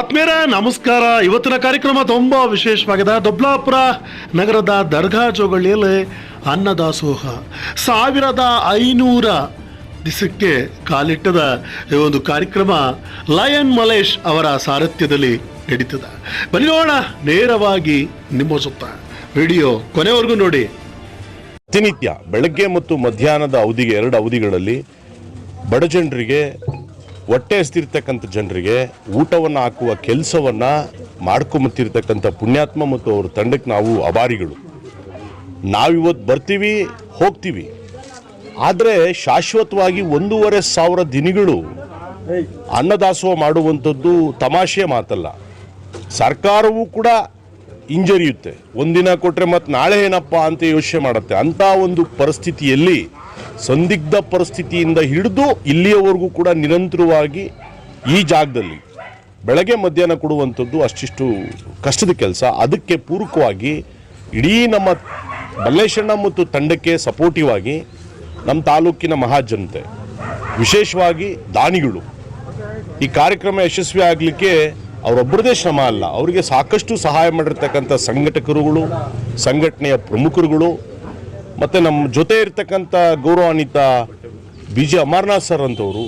ಆತ್ಮೀಯರೇ, ನಮಸ್ಕಾರ. ಇವತ್ತಿನ ಕಾರ್ಯಕ್ರಮ ತುಂಬ ವಿಶೇಷವಾಗಿದೆ. ದೊಬ್ಲಾಪುರ ನಗರದ ದರ್ಗಾ ಜೋಗಳಿಯಲ್ಲಿ ಅನ್ನದಾಸೋಹ. ಸಾವಿರದ ಐನೂರ ದಿಸಕ್ಕೆ ಕಾಲಿಟ್ಟದ ಈ ಒಂದು ಕಾರ್ಯಕ್ರಮ. ಲಯನ್ ಮಲೇಶ್ ಅವರ ಸಾರಥ್ಯದಲ್ಲಿ ನಡೀತದೆ. ಬನ್ನಿ ನೇರವಾಗಿ ನಿಮ್ಮ ಸುತ್ತ. ವಿಡಿಯೋ ಕೊನೆವರೆಗೂ ನೋಡಿ. ಪ್ರತಿನಿತ್ಯ ಬೆಳಗ್ಗೆ ಮತ್ತು ಮಧ್ಯಾಹ್ನದ ಅವಧಿಗೆ ಎರಡು ಅವಧಿಗಳಲ್ಲಿ ಬಡ ಜನರಿಗೆ ಹೊಟ್ಟೆ ಹಸ್ತಿರ್ತಕ್ಕಂಥ ಜನರಿಗೆ ಊಟವನ್ನು ಹಾಕುವ ಕೆಲಸವನ್ನು ಮಾಡ್ಕೊಂಬತ್ತಿರ್ತಕ್ಕಂಥ ಪುಣ್ಯಾತ್ಮ ಮತ್ತು ಅವ್ರ ತಂಡಕ್ಕೆ ನಾವು ಅಭಾರಿಗಳು. ನಾವಿವತ್ತು ಬರ್ತೀವಿ, ಹೋಗ್ತೀವಿ. ಆದರೆ ಶಾಶ್ವತವಾಗಿ ಒಂದೂವರೆ ಸಾವಿರ ದಿನಗಳು ಅನ್ನದಾಸೋಹ ಮಾಡುವಂಥದ್ದು ತಮಾಷೆ ಮಾತಲ್ಲ. ಸರ್ಕಾರವೂ ಕೂಡ ಹಿಂಜರಿಯುತ್ತೆ. ಒಂದಿನ ಕೊಟ್ಟರೆ ಮತ್ತು ನಾಳೆ ಏನಪ್ಪ ಅಂತ ಯೋಚನೆ ಮಾಡುತ್ತೆ. ಅಂಥ ಒಂದು ಪರಿಸ್ಥಿತಿಯಲ್ಲಿ ಸಂದಿಗ್ಧ ಪರಿಸ್ಥಿತಿಯಿಂದ ಹಿಡಿದು ಇಲ್ಲಿಯವರೆಗೂ ಕೂಡ ನಿರಂತರವಾಗಿ ಈ ಜಾಗದಲ್ಲಿ ಬೆಳಗ್ಗೆ ಮಧ್ಯಾಹ್ನ ಕೊಡುವಂಥದ್ದು ಅಷ್ಟಿಷ್ಟು ಕಷ್ಟದ ಕೆಲಸ. ಅದಕ್ಕೆ ಪೂರಕವಾಗಿ ಇಡೀ ನಮ್ಮ ಮಲ್ಲೇಶಣ್ಣ ಮತ್ತು ತಂಡಕ್ಕೆ ಸಪೋರ್ಟಿವ್ ಆಗಿ ನಮ್ಮ ತಾಲೂಕಿನ ಮಹಾಜನತೆ, ವಿಶೇಷವಾಗಿ ದಾನಿಗಳು, ಈ ಕಾರ್ಯಕ್ರಮ ಯಶಸ್ವಿ ಆಗಲಿಕ್ಕೆ ಅವರೊಬ್ಬರದೇ ಶ್ರಮ ಅಲ್ಲ, ಅವರಿಗೆ ಸಾಕಷ್ಟು ಸಹಾಯ ಮಾಡಿರ್ತಕ್ಕಂಥ ಸಂಘಟಕರುಗಳು, ಸಂಘಟನೆಯ ಪ್ರಮುಖರುಗಳು ಮತ್ತು ನಮ್ಮ ಜೊತೆ ಇರ್ತಕ್ಕಂಥ ಗೌರವಾನ್ವಿತ ಬಿ ಜಿ ಅಮರನಾಥ್ ಸರ್ ಅಂತವರು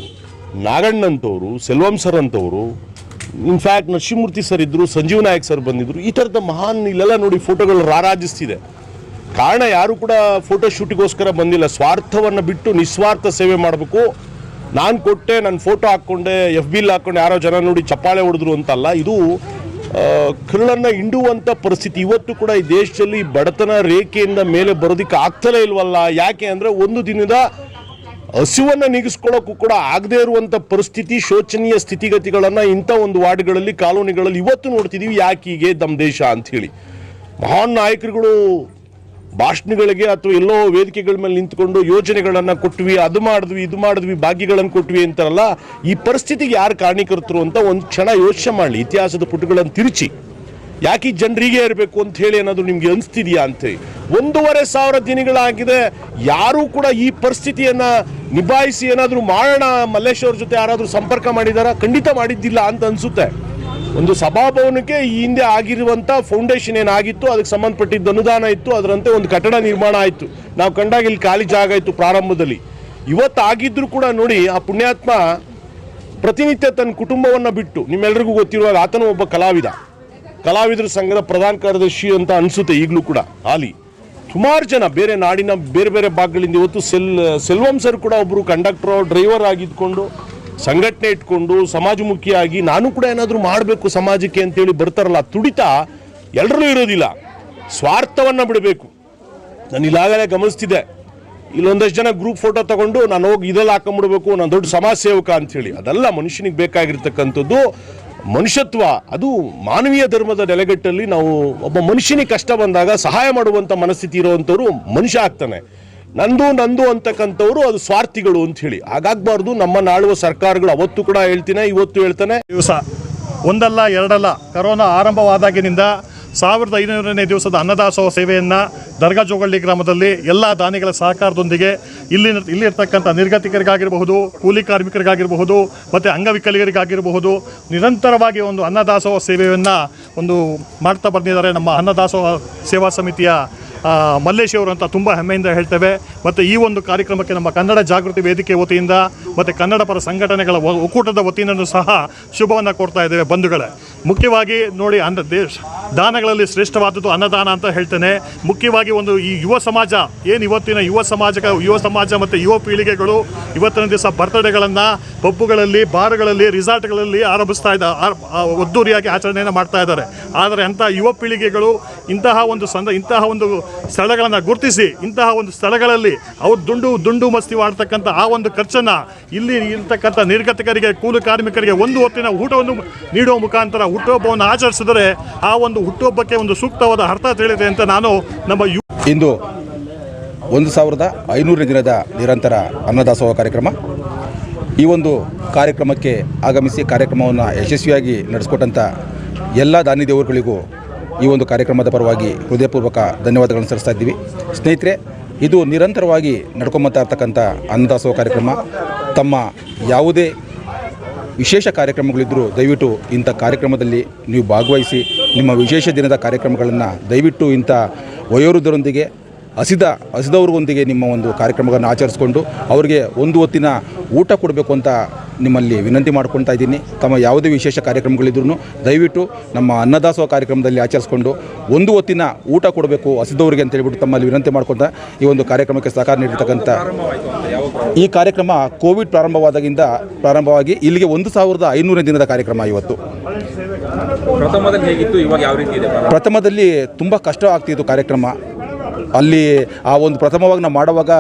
ನಾಗಣ್ಣ ಅಂತವರು ಸೆಲ್ವಂ ಸರ್ ಅಂತವರು ಇನ್ಫ್ಯಾಕ್ಟ್ ನರಸಿಂಹಮೂರ್ತಿ ಸರ್ ಇದ್ದರು ಸಂಜೀವ್ ನಾಯಕ್ ಸರ್ ಬಂದಿದ್ದರು ಈ ಥರದ ಮಹಾನ್ ಇಲ್ಲೆಲ್ಲ ನೋಡಿ ಫೋಟೋಗಳು ರಾರಾಜಿಸ್ತಿದೆ. ಕಾರಣ ಯಾರು ಕೂಡ ಫೋಟೋ ಶೂಟಿಗೋಸ್ಕರ ಬಂದಿಲ್ಲ. ಸ್ವಾರ್ಥವನ್ನು ಬಿಟ್ಟು ನಿಸ್ವಾರ್ಥ ಸೇವೆ ಮಾಡಬೇಕು. ನಾನು ಕೊಟ್ಟೆ ನನ್ನ ಫೋಟೋ ಹಾಕ್ಕೊಂಡೆ ಎಫ್ ಬಿಲ್ ಹಾಕ್ಕೊಂಡು, ಯಾರೋ ಜನ ನೋಡಿ ಚಪ್ಪಾಳೆ ಹೊಡೆದ್ರು ಅಂತಲ್ಲ, ಇದು ಕರುಳನ್ನ ಹಿಂಡುವಂಥ ಪರಿಸ್ಥಿತಿ ಇವತ್ತು ಕೂಡ ಈ ದೇಶದಲ್ಲಿ ಬಡತನ ರೇಖೆಯಿಂದ ಮೇಲೆ ಬರೋದಕ್ಕೆ ಆಗ್ತಲೇ ಇಲ್ವಲ್ಲ? ಯಾಕೆ ಅಂದರೆ ಒಂದು ದಿನದ ಹಸಿವನ್ನು ನೀಗಿಸ್ಕೊಳ್ಳೋಕ್ಕೂ ಕೂಡ ಆಗದೇ ಇರುವಂಥ ಪರಿಸ್ಥಿತಿ, ಶೋಚನೀಯ ಸ್ಥಿತಿಗತಿಗಳನ್ನು ಇಂಥ ಒಂದು ವಾರ್ಡ್ಗಳಲ್ಲಿ, ಕಾಲೋನಿಗಳಲ್ಲಿ ಇವತ್ತು ನೋಡ್ತಿದ್ದೀವಿ ಯಾಕೆ ಹೀಗೆ ನಮ್ಮ ದೇಶ ಅಂಥೇಳಿ. ಮಹಾನ್ ನಾಯಕರುಗಳು ಭಾಷಣಗಳಿಗೆ ಅಥವಾ ಎಲ್ಲೋ ವೇದಿಕೆಗಳ ಮೇಲೆ ನಿಂತ್ಕೊಂಡು ಯೋಜನೆಗಳನ್ನು ಕೊಟ್ವಿ, ಅದು ಮಾಡಿದ್ವಿ, ಇದು ಮಾಡಿದ್ವಿ, ಭಾಗ್ಯಗಳನ್ನು ಕೊಟ್ವಿ ಅಂತಾರಲ್ಲ, ಈ ಪರಿಸ್ಥಿತಿಗೆ ಯಾರು ಕಾರಣೀಕರ್ತರು ಅಂತ ಒಂದು ಕ್ಷಣ ಯೋಚನೆ ಮಾಡಲಿ, ಇತಿಹಾಸದ ಪುಟಗಳನ್ನು ತಿರುಚಿ. ಯಾಕೆ ಜನರಿಗೆ ಇರಬೇಕು ಅಂತ ಹೇಳಿ ಏನಾದರೂ ನಿಮ್ಗೆ ಅನಿಸ್ತಿದೆಯಾ ಅಂತೇಳಿ ಒಂದೂವರೆ ಸಾವಿರ ದಿನಗಳಾಗಿದೆ, ಯಾರೂ ಕೂಡ ಈ ಪರಿಸ್ಥಿತಿಯನ್ನ ನಿಭಾಯಿಸಿ ಏನಾದರೂ ಮಾಡೋಣ ಮಲ್ಲೇಶ್ ಅವ್ರ ಜೊತೆ ಯಾರಾದರೂ ಸಂಪರ್ಕ ಮಾಡಿದಾರ? ಖಂಡಿತ ಮಾಡಿದ್ದಿಲ್ಲ ಅಂತ ಅನಿಸುತ್ತೆ. ಒಂದು ಸಭಾಭವನಕ್ಕೆ ಈ ಹಿಂದೆ ಆಗಿರುವಂಥ ಫೌಂಡೇಶನ್ ಏನಾಗಿತ್ತು, ಅದಕ್ಕೆ ಸಂಬಂಧಪಟ್ಟಿದ್ದ ಅನುದಾನ ಇತ್ತು, ಅದರಂತೆ ಒಂದು ಕಟ್ಟಡ ನಿರ್ಮಾಣ ಆಯಿತು. ನಾವು ಕಂಡಾಗ ಇಲ್ಲಿ ಖಾಲಿ ಜಾಗ ಇತ್ತು ಪ್ರಾರಂಭದಲ್ಲಿ. ಇವತ್ತು ಆಗಿದ್ರು ಕೂಡ ನೋಡಿ, ಆ ಪುಣ್ಯಾತ್ಮ ಪ್ರತಿನಿತ್ಯ ತನ್ನ ಕುಟುಂಬವನ್ನು ಬಿಟ್ಟು ನಿಮ್ಮೆಲ್ಲರಿಗೂ ಗೊತ್ತಿರುವಾಗ ಆತನು ಒಬ್ಬ ಕಲಾವಿದ. ಕಲಾವಿದರ ಸಂಘದ ಪ್ರಧಾನ ಕಾರ್ಯದರ್ಶಿ ಅಂತ ಅನಿಸುತ್ತೆ ಈಗಲೂ ಕೂಡ, ಹಾಲಿ. ಸುಮಾರು ಜನ, ಬೇರೆ ನಾಡಿನ ಬೇರೆ ಬೇರೆ ಭಾಗಗಳಿಂದ ಇವತ್ತು ಸೆಲ್, ಸೆಲ್ವಂ ಸರ್ ಕೂಡ ಒಬ್ಬರು ಕಂಡಕ್ಟರ್, ಡ್ರೈವರ್ ಆಗಿದ್ಕೊಂಡು ಸಂಘಟನೆ ಇಟ್ಕೊಂಡು ಸಮಾಜಮುಖಿಯಾಗಿ ನಾನು ಕೂಡ ಏನಾದರೂ ಮಾಡಬೇಕು ಸಮಾಜಕ್ಕೆ ಅಂತೇಳಿ ಬರ್ತಾರಲ್ಲ, ತುಡಿತ ಎಲ್ಲರೂ ಇರೋದಿಲ್ಲ. ಸ್ವಾರ್ಥವನ್ನು ಬಿಡಬೇಕು. ನಾನು ಇಲ್ಲಾಗಲೇ ಗಮನಿಸ್ತಿದ್ದೆ. ಇಲ್ಲೊಂದಷ್ಟು ಜನ ಗ್ರೂಪ್ ಫೋಟೋ ತಗೊಂಡು ನಾನು ಹೋಗಿ ಇದೆಲ್ಲ ಹಾಕೊಂಡ್ಬಿಡ್ಬೇಕು ನಾನು ದೊಡ್ಡ ಸಮಾಜ ಸೇವಕ ಅಂಥೇಳಿ ಅದೆಲ್ಲ ಮನುಷ್ಯನಿಗೆ ಬೇಕಾಗಿರ್ತಕ್ಕಂಥದ್ದು ಮನುಷ್ಯತ್ವ. ಅದು ಮಾನವೀಯ ಧರ್ಮದ ನೆಲೆಗಟ್ಟಲ್ಲಿ ನಾವು ಒಬ್ಬ ಮನುಷ್ಯನಿಗೆ ಕಷ್ಟ ಬಂದಾಗ ಸಹಾಯ ಮಾಡುವಂಥ ಮನಸ್ಥಿತಿ ಇರುವಂಥವ್ರು ಮನುಷ್ಯ ಆಗ್ತಾನೆ. ನಂದು ನಂದು ಅಂತಕ್ಕಂಥವ್ರು ಅದು ಸ್ವಾರ್ಥಿಗಳು ಅಂತ ಹೇಳಿ. ಹಾಗಾಗಬಾರ್ದು, ನಮ್ಮ ನಾಳುವ ಸರ್ಕಾರಗಳು ಅವತ್ತು ಕೂಡ ಹೇಳ್ತೀನಿ, ಇವತ್ತು ಹೇಳ್ತಾನೆ. ದಿವಸ, ಒಂದಲ್ಲ ಎರಡಲ್ಲ, ಕರೋನಾ ಆರಂಭವಾದಾಗಿನಿಂದ ಸಾವಿರದ ಐನೂರನೇ ದಿವಸದ ಅನ್ನದಾಸೋಹ ಸೇವೆಯನ್ನು ದರ್ಗಾ ಜೋಗಳ್ಳಿ ಗ್ರಾಮದಲ್ಲಿ ಎಲ್ಲ ದಾನಿಗಳ ಸಹಕಾರದೊಂದಿಗೆ ಇಲ್ಲಿ ಇಲ್ಲಿರ್ತಕ್ಕಂಥ ನಿರ್ಗತಿಕರಿಗಾಗಿರಬಹುದು, ಕೂಲಿ ಕಾರ್ಮಿಕರಿಗಾಗಿರಬಹುದು, ಮತ್ತು ಅಂಗವಿಕಲಿಗರಿಗಾಗಿರಬಹುದು, ನಿರಂತರವಾಗಿ ಒಂದು ಅನ್ನದಾಸೋಹ ಸೇವೆಯನ್ನು ಒಂದು ಮಾಡ್ತಾ ಬಂದಿದ್ದಾರೆ ನಮ್ಮ ಅನ್ನದಾಸೋಹ ಸೇವಾ ಸಮಿತಿಯ ಮಲ್ಲೇಶ್ ಅವರು ಅಂತ ತುಂಬ ಹೆಮ್ಮೆಯಿಂದ ಹೇಳ್ತೇವೆ. ಮತ್ತು ಈ ಒಂದು ಕಾರ್ಯಕ್ರಮಕ್ಕೆ ನಮ್ಮ ಕನ್ನಡ ಜಾಗೃತಿ ವೇದಿಕೆ ವತಿಯಿಂದ ಮತ್ತು ಕನ್ನಡ ಪರ ಸಂಘಟನೆಗಳ ಒಕ್ಕೂಟದ ವತಿಯಿಂದಲೂ ಸಹ ಶುಭವನ್ನು ಕೊಡ್ತಾ ಇದ್ದೇವೆ ಬಂಧುಗಳೇ. ಮುಖ್ಯವಾಗಿ ನೋಡಿ ಅನ್ನ ದೇಶ ದಾನಗಳಲ್ಲಿ ಶ್ರೇಷ್ಠವಾದದ್ದು ಅನ್ನದಾನ ಅಂತ ಹೇಳ್ತೇನೆ. ಮುಖ್ಯವಾಗಿ ಒಂದು ಈ ಯುವ ಸಮಾಜ, ಏನು ಇವತ್ತಿನ ಯುವ ಸಮಾಜಕ್ಕೆ ಯುವ ಸಮಾಜ ಮತ್ತು ಯುವ ಪೀಳಿಗೆಗಳು ಇವತ್ತಿನ ದಿವಸ ಬರ್ತ್ಡೇಗಳನ್ನು ಪಬ್ಬುಗಳಲ್ಲಿ, ಬಾರ್ಗಳಲ್ಲಿ, ರಿಸಾರ್ಟ್ಗಳಲ್ಲಿ ಆರಂಭಿಸ್ತಾ ಇದ್ದ ಒದ್ದೂರಿಯಾಗಿ ಆಚರಣೆಯನ್ನು ಮಾಡ್ತಾ ಇದ್ದಾರೆ. ಆದರೆ ಅಂಥ ಯುವ ಪೀಳಿಗೆಗಳು ಇಂತಹ ಒಂದು ಸಂದ, ಇಂತಹ ಒಂದು ಸ್ಥಳಗಳನ್ನು ಗುರುತಿಸಿ, ಇಂತಹ ಒಂದು ಸ್ಥಳಗಳಲ್ಲಿ ಅವ್ರು ದುಂಡು ದುಂಡು ಮಸ್ತಿ ಮಾಡ್ತಕ್ಕಂಥ ಆ ಒಂದು ಖರ್ಚನ್ನು ಇಲ್ಲಿ ಇರ್ತಕ್ಕಂಥ ನಿರ್ಗತಿಕರಿಗೆ, ಕೂಲಿ ಕಾರ್ಮಿಕರಿಗೆ ಒಂದು ಹೊತ್ತಿನ ಊಟವನ್ನು ನೀಡುವ ಮುಖಾಂತರ ಹುಟ್ಟುಹಬ್ಬವನ್ನು ಆಚರಿಸಿದರೆ ಆ ಒಂದು ಹುಟ್ಟುಹಬ್ಬಕ್ಕೆ ಒಂದು ಸೂಕ್ತವಾದ ಅರ್ಥ ತಿಳಿದೆ ಅಂತ ನಾನು ನಮ್ಮ ಯು ಇಂದು ಒಂದು ಸಾವಿರದ ಐನೂರನೇ ದಿನದ ನಿರಂತರ ಅನ್ನದಾಸೋಹ ಕಾರ್ಯಕ್ರಮ. ಈ ಒಂದು ಕಾರ್ಯಕ್ರಮಕ್ಕೆ ಆಗಮಿಸಿ ಕಾರ್ಯಕ್ರಮವನ್ನು ಯಶಸ್ವಿಯಾಗಿ ನಡೆಸ್ಕೊಟ್ಟಂಥ ಎಲ್ಲ ದಾನಿ ದೇವರುಗಳಿಗೂ ಈ ಒಂದು ಕಾರ್ಯಕ್ರಮದ ಪರವಾಗಿ ಹೃದಯಪೂರ್ವಕ ಧನ್ಯವಾದಗಳನ್ನು ಸಲ್ಲಿಸ್ತಾ ಇದ್ದೀವಿ. ಸ್ನೇಹಿತರೆ, ಇದು ನಿರಂತರವಾಗಿ ನಡ್ಕೊಂಬತ್ತಾ ಇರ್ತಕ್ಕಂಥ ಅನ್ನದಾಸೋಹ ಕಾರ್ಯಕ್ರಮ. ತಮ್ಮ ಯಾವುದೇ ವಿಶೇಷ ಕಾರ್ಯಕ್ರಮಗಳಿದ್ದರೂ ದಯವಿಟ್ಟು ಇಂಥ ಕಾರ್ಯಕ್ರಮದಲ್ಲಿ ನೀವು ಭಾಗವಹಿಸಿ, ನಿಮ್ಮ ವಿಶೇಷ ದಿನದ ಕಾರ್ಯಕ್ರಮಗಳನ್ನು ದಯವಿಟ್ಟು ಇಂಥ ವಯೋವೃದ್ಧರೊಂದಿಗೆ, ಹಸಿದ, ಹಸಿದವ್ರಿಗೊಂದಿಗೆ ನಿಮ್ಮ ಒಂದು ಕಾರ್ಯಕ್ರಮಗಳನ್ನು ಆಚರಿಸ್ಕೊಂಡು, ಅವರಿಗೆ ಒಂದು ಹೊತ್ತಿನ ಊಟ ಕೊಡಬೇಕು ಅಂತ ನಿಮ್ಮಲ್ಲಿ ವಿನಂತಿ ಮಾಡ್ಕೊಳ್ತಾ ಇದ್ದೀನಿ. ತಮ್ಮ ಯಾವುದೇ ವಿಶೇಷ ಕಾರ್ಯಕ್ರಮಗಳಿದ್ರು ದಯವಿಟ್ಟು ನಮ್ಮ ಅನ್ನದಾಸೋಹ ಕಾರ್ಯಕ್ರಮದಲ್ಲಿ ಆಚರಿಸ್ಕೊಂಡು ಒಂದು ಹೊತ್ತಿನ ಊಟ ಕೊಡಬೇಕು ಹಸಿದವರಿಗೆ ಅಂತ ಹೇಳ್ಬಿಟ್ಟು ತಮ್ಮಲ್ಲಿ ವಿನಂತಿ ಮಾಡ್ಕೊತಾ ಈ ಒಂದು ಕಾರ್ಯಕ್ರಮಕ್ಕೆ ಸಹಕಾರ ನೀಡಿರ್ತಕ್ಕಂಥ ಈ ಕಾರ್ಯಕ್ರಮ ಕೋವಿಡ್ ಪ್ರಾರಂಭವಾದಾಗಿಂದ ಪ್ರಾರಂಭವಾಗಿ ಇಲ್ಲಿಗೆ ಒಂದು ಸಾವಿರದ ಐನೂರನೇ ದಿನದ ಕಾರ್ಯಕ್ರಮ ಇವತ್ತು. ಪ್ರಥಮದಲ್ಲಿ ಹೇಗಿತ್ತು? ಇವಾಗ ಯಾವ ರೀತಿ ಇದೆ? ಪ್ರಥಮದಲ್ಲಿ ತುಂಬ ಕಷ್ಟ ಆಗ್ತಿತ್ತು ಕಾರ್ಯಕ್ರಮ. ಅಲ್ಲಿ ಆ ಒಂದು ಪ್ರಥಮವಾಗಿ ನಾವು ಮಾಡುವಾಗ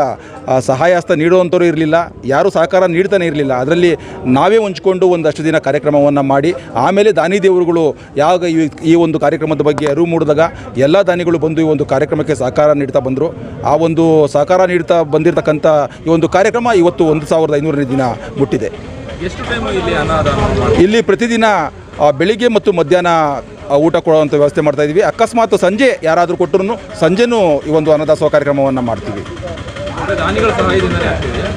ಸಹಾಯ ಹಸ್ತ ನೀಡುವಂಥವ್ರು ಇರಲಿಲ್ಲ ಯಾರೂ ಸಹಕಾರ ನೀಡ್ತಾನೆ ಇರಲಿಲ್ಲ. ಅದರಲ್ಲಿ ನಾವೇ ಹೊಂಚ್ಕೊಂಡು ಒಂದಷ್ಟು ದಿನ ಕಾರ್ಯಕ್ರಮವನ್ನು ಮಾಡಿ ಆಮೇಲೆ ದಾನಿ ದೇವರುಗಳು ಯಾವಾಗ ಈ ಒಂದು ಕಾರ್ಯಕ್ರಮದ ಬಗ್ಗೆ ಅರಿವು ಮೂಡಿದಾಗ ಎಲ್ಲ ದಾನಿಗಳು ಬಂದು ಈ ಒಂದು ಕಾರ್ಯಕ್ರಮಕ್ಕೆ ಸಹಕಾರ ನೀಡ್ತಾ ಬಂದರು. ಆ ಒಂದು ಸಹಕಾರ ನೀಡ್ತಾ ಬಂದಿರತಕ್ಕಂಥ ಈ ಒಂದು ಕಾರ್ಯಕ್ರಮ ಇವತ್ತು ಒಂದು ಸಾವಿರದ ಐನೂರನೇ ದಿನ ಮುಟ್ಟಿದೆ. ಎಷ್ಟು ಟೈಮ್ ಇಲ್ಲಿ ಇಲ್ಲಿ ಪ್ರತಿದಿನ ಬೆಳಿಗ್ಗೆ ಮತ್ತು ಮಧ್ಯಾಹ್ನ ಊಟ ಕೊಡುವಂಥ ವ್ಯವಸ್ಥೆ ಮಾಡ್ತಾ ಇದ್ದೀವಿ ಅಕಸ್ಮಾತ್ ಸಂಜೆ ಯಾರಾದರೂ ಕೊಟ್ಟರು ಸಂಜೆನೂ ಈ ಒಂದು ಅನ್ನದಾಸೋಹ ಕಾರ್ಯಕ್ರಮವನ್ನು ಮಾಡ್ತೀವಿ.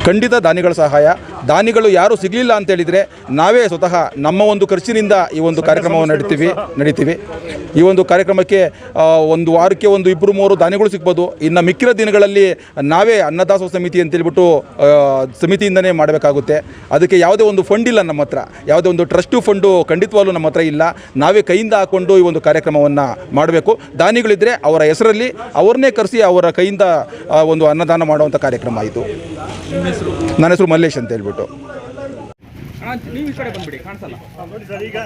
ಖಂಡಿತ ದಾನಿಗಳ ಸಹಾಯ. ದಾನಿಗಳು ಯಾರು ಸಿಗಲಿಲ್ಲ ಅಂತ ಹೇಳಿದರೆ ನಾವೇ ಸ್ವತಃ ನಮ್ಮ ಒಂದು ಖರ್ಚಿನಿಂದ ಈ ಒಂದು ಕಾರ್ಯಕ್ರಮವನ್ನು ನಡೀತೀವಿ ನಡೀತೀವಿ. ಈ ಒಂದು ಕಾರ್ಯಕ್ರಮಕ್ಕೆ ಒಂದು ವಾರಕ್ಕೆ ಒಂದು ಇಬ್ಬರು ಮೂರು ದಾನಿಗಳು ಸಿಗ್ಬೋದು. ಇನ್ನು ಮಿಕ್ಕಿರೋ ದಿನಗಳಲ್ಲಿ ನಾವೇ ಅನ್ನದಾಸೋಹ ಸಮಿತಿ ಅಂತೇಳ್ಬಿಟ್ಟು ಹೇಳ್ಬಿಟ್ಟು ಸಮಿತಿಯಿಂದನೇ ಮಾಡಬೇಕಾಗುತ್ತೆ. ಅದಕ್ಕೆ ಯಾವುದೇ ಒಂದು ಫಂಡ್ ಇಲ್ಲ ನಮ್ಮ ಹತ್ರ. ಯಾವುದೇ ಒಂದು ಟ್ರಸ್ಟು ಫಂಡು ಖಂಡಿತವಾಗ್ಲೂ ನಮ್ಮ ಹತ್ರ ಇಲ್ಲ. ನಾವೇ ಕೈಯಿಂದ ಹಾಕ್ಕೊಂಡು ಈ ಒಂದು ಕಾರ್ಯಕ್ರಮವನ್ನು ಮಾಡಬೇಕು. ದಾನಿಗಳಿದ್ದರೆ ಅವರ ಹೆಸರಲ್ಲಿ ಅವ್ರನ್ನೇ ಕರೆಸಿ ಅವರ ಕೈಯಿಂದ ಒಂದು ಅನ್ನದಾನ ಮಾಡುವಂಥ ಕಾರ್ಯಕ್ರಮ ಆಯಿತು. ನನ್ನ ಹೆಸರು ಮಲ್ಲೇಶ್ ಅಂತ ಹೇಳ್ಬಿಟ್ಟು. ನೀವು ಈ ಕಡೆ ಬಂದ್ಬಿಡಿ ಕಾಣಿಸಲ್ಲ? ಸೆಕೆಂಡ್ ಸರ್ ಈಗ